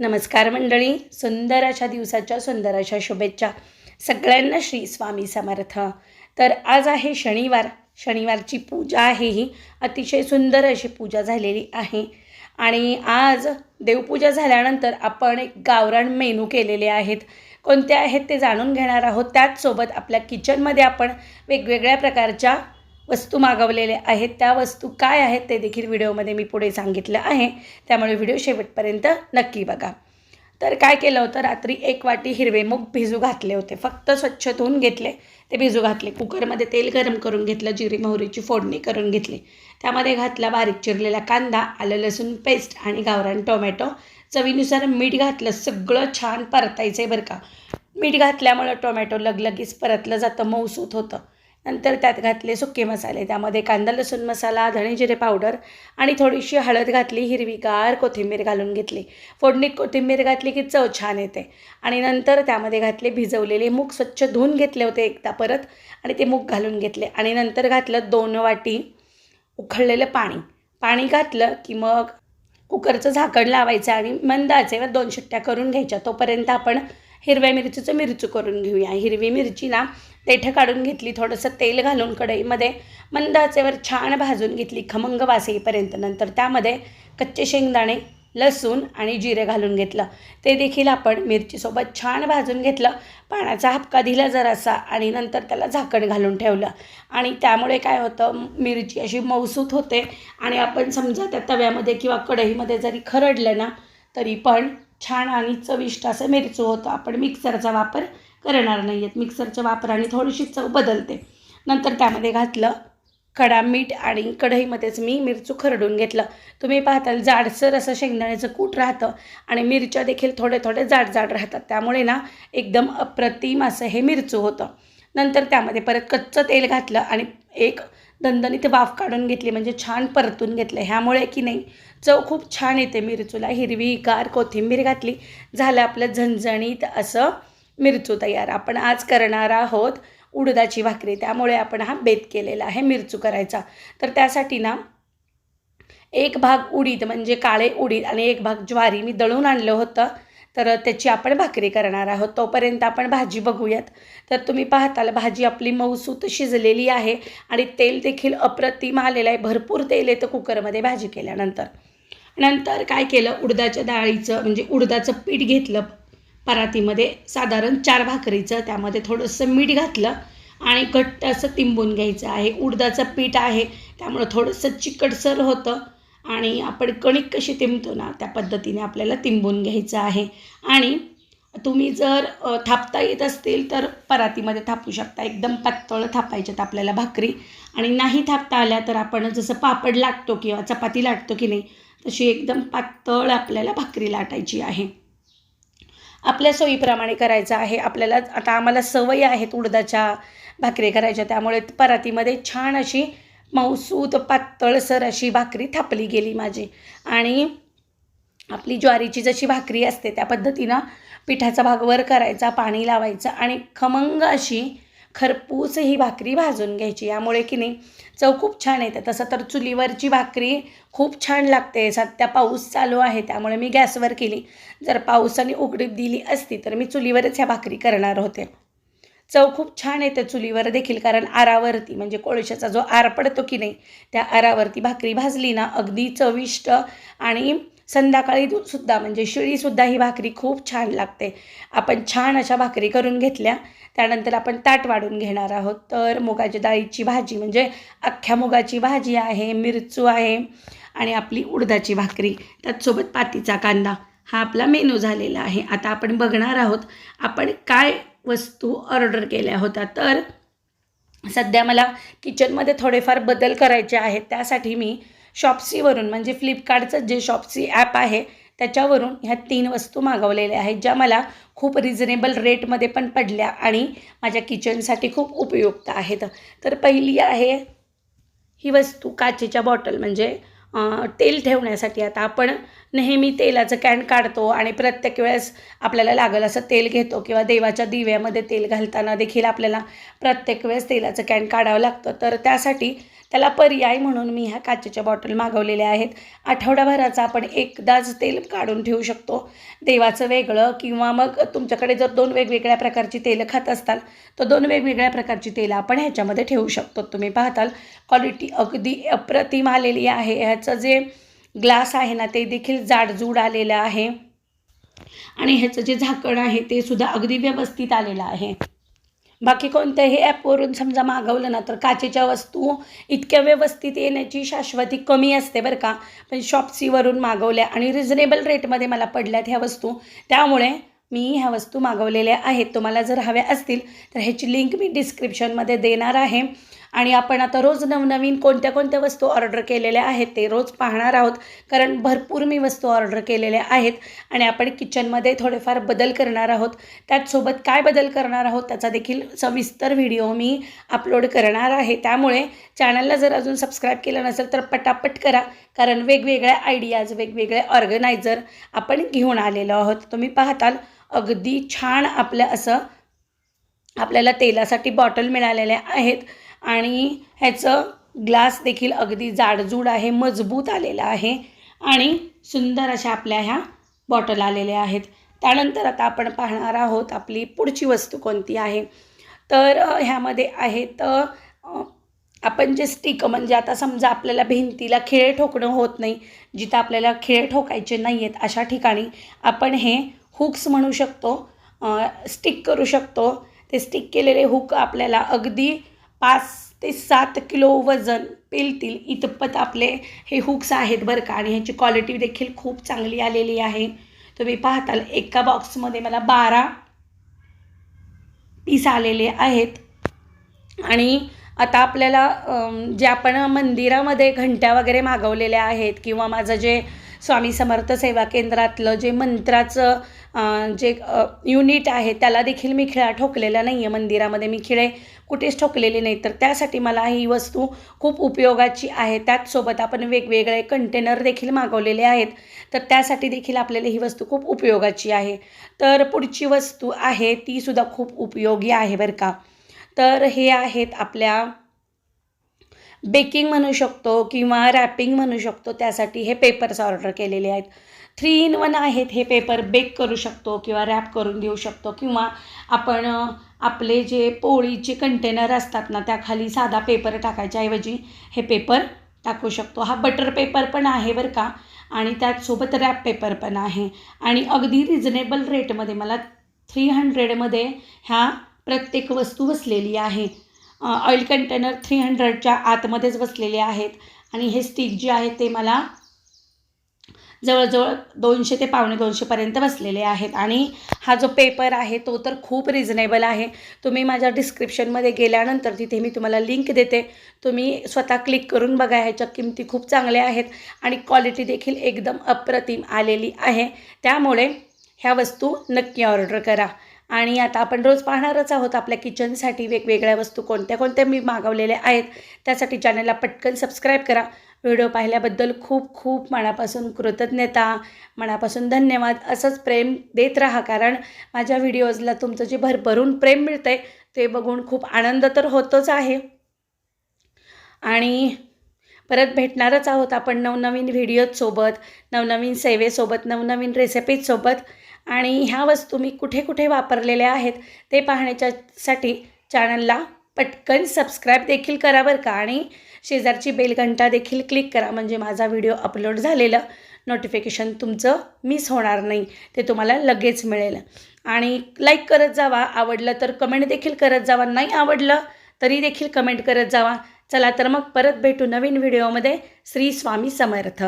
नमस्कार मंडळी. सुंदर अशा दिवसाच्या सुंदर अशा शुभेच्छा. सगळ्यांना श्री स्वामी समर्थ. तर आज आहे शनिवार. शनिवारची पूजा आहे ही. अतिशय सुंदर अशी पूजा झालेली आहे. आणि आज देवपूजा झाल्यानंतर आपण एक गावरान मेनू केलेले आहेत. कोणते आहेत ते जाणून घेणार आहोत. त्याचसोबत आपल्या किचनमध्ये आपण वेगवेगळ्या प्रकारच्या वस्तू मागवलेल्या आहेत. त्या वस्तू काय आहेत ते देखील व्हिडिओमध्ये मी पुढे सांगितलं आहे. त्यामुळे व्हिडिओ शेवटपर्यंत नक्की बघा. तर काय केलं होतं? रात्री एक वाटी हिरवे मूग भिजू घातले होते. फक्त स्वच्छ धुवून घेतले. ते भिजू घातले. कुकरमध्ये तेल गरम करून घेतलं. जिरी मोहरीची फोडणी करून घेतली. त्यामध्ये घातला बारीक चिरलेला कांदा आलं लसूण पेस्ट आणि गावरान टोमॅटो. चवीनुसार मीठ घातलं. सगळं छान परतायचं आहे बरं का. मीठ घातल्यामुळं टोमॅटो लगलगीच परतलं जातं. मऊसूत होतं. नंतर त्यात घातले सुके मसाले. त्यामध्ये कांदा लसूण मसाला धणे जिरे पावडर आणि थोडीशी हळद घातली हिरवीगार कोथिंबीर घालून घेतली. फोडणीत कोथिंबीर घातली की चव छान येते. आणि नंतर त्यामध्ये घातले भिजवलेले मूग स्वच्छ धुवून घेतले होते एकदा परत आणि ते मूग घालून घेतले. आणि नंतर घातलं दोन वाटी उखळलेलं पाणी. पाणी घातलं की मग कुकरचं झाकण लावायचं आणि मंद आचेवर दोन शिट्ट्या करून घ्यायच्या. तोपर्यंत आपण हिरव्या मिरचीचं मिरचू करून घेऊया. हिरवी मिरची ना देठं काढून घेतली थोडंसं तेल घालून कढईमध्ये मंद आचेवर छान भाजून घेतली खमंग वास येईपर्यंत. नंतर त्यामध्ये कच्चे शेंगदाणे लसूण आणि जिरे घालून घेतलं. ते देखील आपण मिरचीसोबत छान भाजून घेतलं. पाण्याचा हपका दिला जरासा आणि नंतर त्याला झाकण घालून ठेवलं. आणि त्यामुळे काय होतं मिरची अशी मौसूत होते आणि आपण समजा त्या तव्यामध्ये किंवा कढईमध्ये जरी खरडलं ना तरी पण छान आणि चविष्ट असं मिरचू होतं. आपण मिक्सरचा वापर करणार नाही आहेत. मिक्सरच्या वापराने थोडीशी चव बदलते. नंतर त्यामध्ये घातलं खडा मीठ आणि कढईमध्येच मी मिरचू खरडून घेतलं. तुम्ही पाहताल जाडसर असं शेंगदाण्याचं कूट राहतं आणि मिरच्या देखील थोडे थोडे जाड जाड राहतात. त्यामुळे ना एकदम अप्रतिम असं हे मिरचू होतं. नंतर त्यामध्ये परत कच्चं तेल घातलं आणि एक दणदणीत वाफ काढून घेतली म्हणजे छान परतून घेतलं. ह्यामुळे की नाही चव खूप छान येते मिरचूला. हिरवी गार कोथिंबीर घातली झालं आपलं झणझणीत असं मिरचू तयार. आपण आज करणार आहोत उडदाची भाकरी. त्यामुळे आपण हा बेत केलेला आहे मिरचू करायचा. तर त्यासाठी ना एक भाग उडीद म्हणजे काळे उडीद आणि एक भाग ज्वारी मी दळून आणलं होतं. तर त्याची आपण भाकरी करणार आहोत. तोपर्यंत आपण भाजी बघूयात. तर तुम्ही पाहताल भाजी आपली मऊसूत शिजलेली आहे आणि तेल देखील अप्रतिम आलेलं आहे. भरपूर तेल येतं कुकरमध्ये भाजी केल्यानंतर. नंतर काय केलं? उडदाच्या डाळीचं म्हणजे उडदाचं पीठ घेतलं. परातीमध्ये साधारण चार भाकरीचं त्यामध्ये थोडंसं मीठ घातलं आणि घट्ट असं तिंबून घ्यायचं आहे. उडदाचं पीठ आहे त्यामुळं थोडंसं चिकटसर होतं. आणि आपण कणिक कशी तिंबतो ना त्या पद्धतीने आपल्याला तिंबून घ्यायचं आहे. आणि तुम्ही जर थापता येत असतील तर परातीमध्ये थापू शकता. एकदम पातळ थापायच्यात आपल्याला भाकरी. आणि नाही थापता आल्या तर आपण जसं पापड लाटतो किंवा चपाती लाटतो की नाही तशी एकदम पातळ आपल्याला भाकरी लाटायची आहे. आपल्या सोयीप्रमाणे करायचं आहे. आपल्याला आता आम्हाला सवयी आहेत उडदाच्या भाकरी करायच्या. त्यामुळे परातीमध्ये छान अशी मऊसूत पातळसर अशी भाकरी थापली गेली माझी. आणि आपली ज्वारीची जशी भाकरी असते त्या पद्धतीनं पिठाचा भाग वर करायचा पाणी लावायचं आणि खमंग अशी खरपूस ही भाकरी भाजून घ्यायची. यामुळे की नाही चव खूप छान येते. तसं तर चुलीवरची भाकरी खूप छान लागते. सध्या पाऊस चालू आहे त्यामुळे मी गॅसवर केली. जर पावसाने उघडीप दिली असती तर मी चुलीवरच ह्या भाकरी करणार होते. चव खूप छान येते चुलीवर देखील कारण आरावरती म्हणजे कोळशाचा जो आर पडतो की नाही त्या आरावरती भाकरी भाजली ना अगदी चविष्ट आणि संध्याकाळी सुद्धा म्हणजे शिळीसुद्धा ही भाकरी खूप छान लागते. आपण छान अशा भाकरी करून घेतल्या त्यानंतर आपण ताट वाढून घेणार आहोत. तर मुगाच्या डाळीची भाजी म्हणजे अख्ख्या मुगाची भाजी आहे मिरचू आहे आणि आपली उडदाची भाकरी. त्याचसोबत पातीचा कांदा हा आपला मेनू झालेला आहे. आता आपण बघणार आहोत आपण काय वस्तू ऑर्डर केल्या होत्या. तर सध्या मला किचनमध्ये थोडेफार बदल करायचे आहेत. त्यासाठी मी शॉप्सीवरून म्हणजे फ्लिपकार्टचं जे शॉप्सी ॲप आहे त्याच्यावरून ह्या तीन वस्तू मागवलेल्या आहेत ज्या मला खूप रिझनेबल रेटमध्ये पण पडल्या आणि माझ्या किचनसाठी खूप उपयुक्त आहेत. तर पहिली आहे ही वस्तू काचेच्या बॉटल म्हणजे तेल ठेवण्यासाठी. आता आपण नेहमी तेलाचं कॅन काढतो आणि प्रत्येक वेळेस आपल्याला लागल असं तेल घेतो किंवा देवाच्या दिव्यामध्ये तेल घालताना देखील आपल्याला प्रत्येक वेळेस तेलाचं कॅन काढावं लागतं. तर त्यासाठी त्याला पर्याय म्हणून मी ह्या काचेच्या बॉटल मागवलेल्या आहेत. आठवडाभराचा आपण एकदाच तेल काढून ठेवू शकतो. देवाचं वेगळं किंवा मग तुमच्याकडे जर दोन वेगवेगळ्या प्रकारची तेलं खात असताल तर दोन वेगवेगळ्या प्रकारची तेलं आपण ह्याच्यामध्ये ठेवू शकतो. तुम्ही पाहताल क्वालिटी अगदी अप्रतिम आलेली आहे. ह्याचं जे ग्लास आहे ना ते देखील जाडजूड आलेलं आहे. आणि ह्याचं जे झाकण आहे ते सुद्धा अगदी व्यवस्थित आलेलं आहे. बाकी कोणत्याही ॲपवरून समजा मागवलं ना तर काचेच्या वस्तू इतक्या व्यवस्थित येण्याची शाश्वती कमी असते बरं का. पण शॉपसीवरून मागवल्या आणि रिझनेबल रेटमध्ये मला पडल्यात ह्या वस्तू. त्यामुळे मी ह्या वस्तू मागवलेल्या आहेत. तुम्हाला जर हव्या असतील तर ह्याची लिंक मी डिस्क्रिप्शनमध्ये देणार आहे. आणि आपण आता रोज नवनवीन कोणत्या कोणत्या वस्तू ऑर्डर केलेल्या आहेत ते रोज पाहणार आहोत. कारण भरपूर मी वस्तू ऑर्डर केलेल्या आहेत आणि आपण किचनमध्ये थोडेफार बदल करणार आहोत. त्याचसोबत काय बदल करणार आहोत त्याचा देखील सविस्तर व्हिडिओ मी अपलोड करणार आहे. त्यामुळे चॅनलला जर अजून सबस्क्राईब केलं नसेल तर पटापट करा. कारण वेगवेगळ्या आयडियाज वेगवेगळे ऑर्गनायझर आपण घेऊन आलेलो आहोत. तुम्ही पाहताल अगदी छान आपलं असं आपल्याला तेलासाठी बॉटल मिळालेल्या आहेत. आणि ह्याचं ग्लास देखील अगदी जाडजूड आहे मजबूत आलेला आहे आणि सुंदर अशा आपल्या ह्या बॉटल आलेल्या आहेत. त्यानंतर आता आपण पाहणार आहोत आपली पुढची वस्तू कोणती आहे. तर ह्यामध्ये आहेत आपण जे स्टिक म्हणजे आता समजा आपल्याला भिंतीला खिळे ठोकणं होत नाही जिथं आपल्याला खिळे ठोकायचे नाही आहेत अशा ठिकाणी आपण हे हुक्स म्हणू शकतो स्टिक करू शकतो. ते स्टिक केलेले हुक आपल्याला अगदी पाच ते सात किलो वजन पेलतील. इतपत आपले हे हुक्स आहेत बरं का. आणि ह्याची क्वालिटी देखील खूप चांगली आलेली आहे. तुम्ही पाहताल एका बॉक्समध्ये मला बारा पीस आलेले आहेत. आणि आता आपल्याला जे आपण मंदिरामध्ये घंट्या वगैरे मागवलेल्या आहेत किंवा माझं जे स्वामी समर्थ सेवा केंद्रातलं जे मंत्राचं जे युनिट आहे त्याला देखील मी खिळा ठोकलेला नाही आहे मंदिरामध्ये. मी खिळे कुठेच ठोकलेले नाही. तर त्यासाठी मला ही वस्तू खूप उपयोगाची आहे. त्याचसोबत आपण वेगवेगळे कंटेनर देखील मागवलेले आहेत. तर त्यासाठी देखील आपल्याला ही वस्तू खूप उपयोगाची आहे. तर पुढची वस्तू आहे तीसुद्धा खूप उपयोगी आहे बरं का. तर हे आहेत आपल्या बेकिंग म्हणू शकतो किंवा रॅपिंग म्हणू शकतो. त्यासाठी हे पेपर्स ऑर्डर केलेले आहेत. थ्री इन वन आहेत. हे पेपर बेक करू शकतो किंवा रॅप करून देऊ शकतो किंवा आपण आपले जे पोळीचे कंटेनर असतात ना त्याखाली साधा पेपर टाकायच्याऐवजी हे पेपर टाकू शकतो. हा बटर पेपर पण आहे बरं का आणि त्याचसोबत रॅप पेपर पण आहे. आणि अगदी रिजनेबल रेटमध्ये मला थ्री हंड्रेडमध्ये ह्या प्रत्येक वस्तू बसलेली आहे. ऑइल कंटेनर थ्री हंड्रेडच्या आतमध्येच बसलेले आहेत. आणि हे स्टिक जे आहे ते मला जवळजवळ दोनशे ते पावणे दोनशेपर्यंत बसलेले आहेत. आणि हा जो पेपर आहे तो तर खूप रिझनेबल आहे. तुम्ही माझ्या डिस्क्रिप्शनमध्ये गेल्यानंतर तिथे मी तुम्हाला लिंक देते. तुम्ही स्वतः क्लिक करून बघा ह्याच्या किमती खूप चांगल्या आहेत. आणि क्वालिटी देखील एकदम अप्रतिम आलेली आहे. त्यामुळे ह्या वस्तू नक्की ऑर्डर करा. आणि आता आपण रोज पाहणारच आहोत आपल्या किचनसाठी वेगवेगळ्या वस्तू कोणत्या कोणत्या मी मागवलेल्या आहेत. त्यासाठी चॅनलला पटकन सबस्क्राईब करा. व्हिडिओ पाहिल्याबद्दल खूप खूप मनापासून कृतज्ञता मनापासून धन्यवाद असंच प्रेम देत राहा. कारण माझ्या व्हिडिओजला तुमचं जे भरभरून प्रेम मिळतं आहे ते बघून खूप आनंद तर होतोच आहे. आणि परत भेटणारच आहोत आपण नवनवीन व्हिडिओजसोबत नवनवीन सेवेसोबत नवनवीन रेसिपीजसोबत आणि ह्या वस्तू मी कुठे कुठे वापरलेल्या आहेत ते पाहण्याच्यासाठी चॅनलला पटकन सबस्क्राईब देखील करा बरं का. आणि शेजारची बेलघंटा देखील क्लिक करा. म्हणजे माझा व्हिडिओ अपलोड झालेलं. नोटिफिकेशन तुमचं मिस होणार नाही. ते तुम्हाला लगेच मिळेल. आणि लाईक करत जावा. आवडलं तर कमेंट देखील करत जावा. नाही आवडलं तरी देखील कमेंट करत जावा. चला तर मग परत भेटू नवीन व्हिडिओमध्ये श्री स्वामी समर्थ.